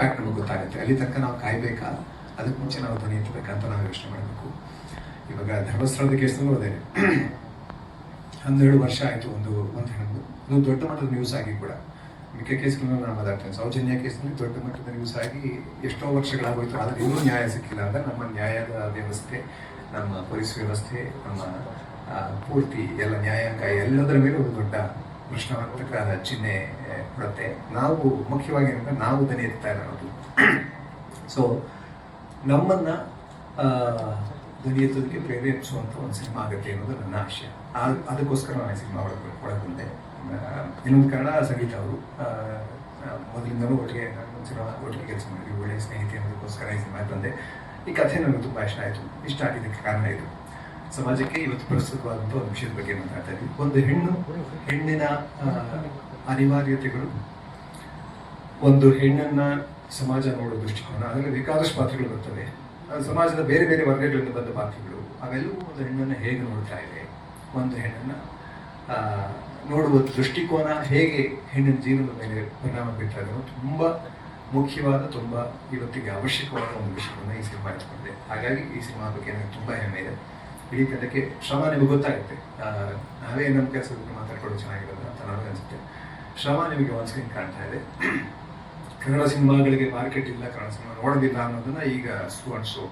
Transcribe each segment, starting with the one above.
Fact ನಮಗೆ ಗೊತ್ತಾಗುತ್ತೆ. ಅಲ್ಲಿ ತನಕ ನಾವು ಕಾಯ್ಬೇಕಾ? ಅದಕ್ಕೆ ಮುಂಚೆ ನಾವು ಧ್ವನಿ ಎತ್ತಬೇಕಂತ ನಾವು ಯೋಚನೆ ಮಾಡಬೇಕು. ಇವಾಗ ಧರ್ಮಸ್ಥಳದ ಕೇಸಲ್ಲೂ ಅದೇ. ಹನ್ನೆರಡು ವರ್ಷ ಆಯಿತು ಒಂದು ಒಂದು ಹೆಣ್ಣು. ಒಂದು ದೊಡ್ಡ ಮಟ್ಟದ ನ್ಯೂಸ್ ಆಗಿ ಕೂಡ. ಮಿಕ್ಕ ಕೇಸ್ಗಳನ್ನ ನಾನು ಮಾತಾಡ್ತೇನೆ ಸೌಜನ್ಯ ಕೇಸ್ನಲ್ಲಿ ದೊಡ್ಡ ಮಟ್ಟದ ನ್ಯೂಸ್ ಆಗಿ ಎಷ್ಟೋ ವರ್ಷಗಳಾಗೋಯ್ತು. ಆದರೆ ಇನ್ನೂ ನ್ಯಾಯ ಸಿಕ್ಕಿಲ್ಲ ಅಂದರೆ ನಮ್ಮ ನ್ಯಾಯದ ವ್ಯವಸ್ಥೆ, ನಮ್ಮ ಪೊಲೀಸ್ ವ್ಯವಸ್ಥೆ, ನಮ್ಮ ಪೂರ್ತಿ ಎಲ್ಲ ನ್ಯಾಯಾಂಗ ಎಲ್ಲದರ ಮೇಲೆ ಒಂದು ದೊಡ್ಡ ಪ್ರಶ್ನಾರ್ಥಕ ಚಿಹ್ನೆ ಕೊಡುತ್ತೆ ನಾವು ಮುಖ್ಯವಾಗಿ ಏನಂದ್ರೆ ನಾವು ದನಿ ಇರ್ತಾ ಇರೋದು. ಸೊ ನಮ್ಮನ್ನ ಧ್ವನಿ ಎತ್ತೋದಕ್ಕೆ ಪ್ರೇರೇಪಿಸುವಂಥ ಒಂದು ಸಿನಿಮಾ ಆಗುತ್ತೆ ಅನ್ನೋದು ನನ್ನ ಆಶಯ ಅದಕ್ಕೋಸ್ಕರ ನಾನು ಸಿನಿಮಾ ಒಳಗೆ ಒಳಗೊಂಡೆ ಇನ್ನೊಂದು ಕಾರಣ ಸಂಗೀತ ಅವರು ಮೊದಲಿಂದಲೂ ಒಟ್ಟಿಗೆ ನಾನು ಸಿನಿಮಾ, ಒಟ್ಟಿಗೆ ಕೆಲಸ ಮಾಡಿದ್ವಿ. ಒಳ್ಳೆಯ ಸ್ನೇಹಿತೆ ಅನ್ನೋದಕ್ಕೋಸ್ಕರ ಈ ಸಿನಿಮಾ ಬಂದೆ. ಈ ಕಥೆ ನನಗೆ ತುಂಬ ಇಷ್ಟ ಆಯಿತು. ಇಷ್ಟ ಆಗಿದ್ದಕ್ಕೆ ಕಾರಣ ಇದು. ಸಮಾಜಕ್ಕೆ ಇವತ್ತು ಪ್ರಸ್ತುತವಾದಂಥ ಒಂದು ವಿಷಯದ ಬಗ್ಗೆ ಮಾತಾಡ್ತಾ ಇದ್ವಿ ಒಂದು ಹೆಣ್ಣು, ಹೆಣ್ಣಿನ ಅನಿವಾರ್ಯತೆಗಳು, ಒಂದು ಹೆಣ್ಣನ್ನ ಸಮಾಜ ನೋಡೋ ದೃಷ್ಟಿಕೋನ, ಅದರಲ್ಲಿ ಬೇಕಾದಷ್ಟು ಪಾತ್ರಗಳು ಬರ್ತವೆ. ಸಮಾಜದ ಬೇರೆ ಬೇರೆ ವರ್ಗಗಳಿಂದ ಬಂದ ಪಾತ್ರಗಳು, ಅವೆಲ್ಲವೂ ಒಂದು ಹೆಣ್ಣನ್ನು ಹೇಗೆ ನೋಡ್ತಾ ಇದೆ? ಒಂದು ಹೆಣ್ಣನ್ನು ನೋಡುವ ದೃಷ್ಟಿಕೋನ ಹೇಗೆ ಹೆಣ್ಣಿನ ಜೀವನದ ಮೇಲೆ ಪರಿಣಾಮ ಬೀರ್ತಾ ಇದೆ ತುಂಬ ಮುಖ್ಯವಾದ, ತುಂಬ ಇವತ್ತಿಗೆ ಅವಶ್ಯಕವಾದ ಒಂದು ವಿಷಯವನ್ನು ಈ ಸಿನಿಮಾ ಹಾಗಾಗಿ ಈ ಸಿನಿಮಾ ಬಗ್ಗೆ ನನಗೆ ತುಂಬ ಹೆಮ್ಮೆ ಇದೆ. ಇಡೀ ತಂಡಕ್ಕೆ ಶ್ರಮ ನಿಮಗೆ ಗೊತ್ತಾಗುತ್ತೆ. ನಾವೇ ನಮ್ಮ ಕೆಲಸದ ಬಗ್ಗೆ ಮಾತಾಡ್ಕೊಂಡು ಚೆನ್ನಾಗಿರೋದು ಅಂತ ನನಗೆ ಅನಿಸುತ್ತೆ. ಶ್ರಮ ನಿಮಗೆ ಒಂದು ಸ್ಕ್ರೀನ್ ಕಾಣ್ತಾ ಇದೆ. ಕನ್ನಡ ಸಿನಿಮಾಗಳಿಗೆ ಮಾರ್ಕೆಟ್ ಇಲ್ಲ, ಕನ್ನಡ ಸಿನಿಮಾ ನೋಡೋದಿಲ್ಲ ಅನ್ನೋದನ್ನ ಈಗ ಸುವರ್ಣಸು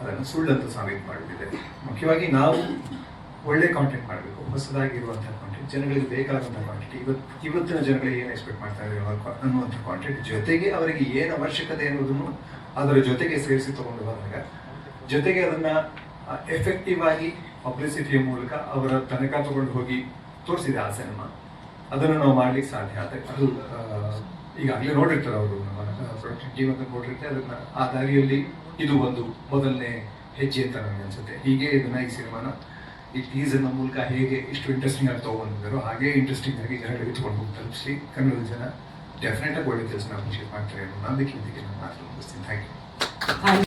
ಅದನ್ನು ಸುಳ್ಳಂತ ಸಾಬೀತು ಮಾಡಿದೆ ಮುಖ್ಯವಾಗಿ ನಾವು ಒಳ್ಳೆ ಕಾಂಟೆಂಟ್ ಮಾಡಬೇಕು. ಹೊಸದಾಗಿರುವಂಥ ಕಾಂಟೆಂಟ್ ಜನಗಳಿಗೆ ಬೇಕಾದಂಥ ಕಾಂಟೆಂಟ್ ಇವತ್ತು ಇವತ್ತಿನ ಜನಗಳಿಗೆ ಏನು ಎಕ್ಸ್ಪೆಕ್ಟ್ ಮಾಡ್ತಾ ಇದ್ದಾರೆ ಅನ್ನುವಂಥ ಕಾಂಟೆಂಟ್ ಜೊತೆಗೆ ಅವರಿಗೆ ಏನು ಅವಶ್ಯಕತೆ ಅನ್ನೋದನ್ನು ಅದರ ಜೊತೆಗೆ ಸೇರಿಸಿ ತಗೊಂಡು ಬಂದಾಗ ಜೊತೆಗೆ ಅದನ್ನ ಎಫೆಕ್ಟಿವ್ ಆಗಿ ಪಬ್ಲಿಸಿಟಿಯ ಮೂಲಕ ಅವರ ತನಕ ತಗೊಂಡು ಹೋಗಿ ತೋರಿಸಿದೆ ಆ ಸಿನಿಮಾ ಅದನ್ನು ನಾವು ಮಾಡ್ಲಿಕ್ಕೆ ಸಾಧ್ಯ ಆದರೆ ಅದು ಈಗಾಗಲೇ ನೋಡಿರ್ತಾರೆ ಅವರು, ನಮ್ಮ ಪ್ರೊಡಕ್ಷನ್ ಟೀಮ್ ಅಂತ ನೋಡಿರ್ತಾರೆ, ಅದನ್ನ ಆ ದಾರಿಯಲ್ಲಿ ಇದು ಒಂದು ಮೊದಲನೇ ಹೆಜ್ಜೆ ಅಂತ ನನಗೆ ಅನ್ಸುತ್ತೆ. ಹೀಗೆ ಇದನ್ನ ಈ ಸಿನಿಮಾನ, ಈ ಟೀಸರ್ನ ಮೂಲಕ ಹೇಗೆ ಇಷ್ಟು ಇಂಟ್ರೆಸ್ಟಿಂಗ್ ಆಗಿ ತಗೊಂಡಿದ್ದಾರೋ ಹಾಗೆ ಇಂಟ್ರೆಸ್ಟಿಂಗ್ ಆಗಿ ಜನರಿಗೆ ತಗೊಂಡು ಹೋಗಿ ತಲುಪಿಸಿ, ಕನ್ನಡದ ಜನ ಡೆಫಿನೆಟ್ ಆಗಿ ಒಳ್ಳೆ ಕೆಲಸ ಅಪ್ರಿಷಿಯೇಟ್ ಮಾಡ್ತಾರೆ ಅನ್ನೋ ನಂಬಿಕೆ ಇದಕ್ಕೆ ನಾನು ಮಾತು ಮುಗಿಸ್ತೀನಿ ಥ್ಯಾಂಕ್ ಯು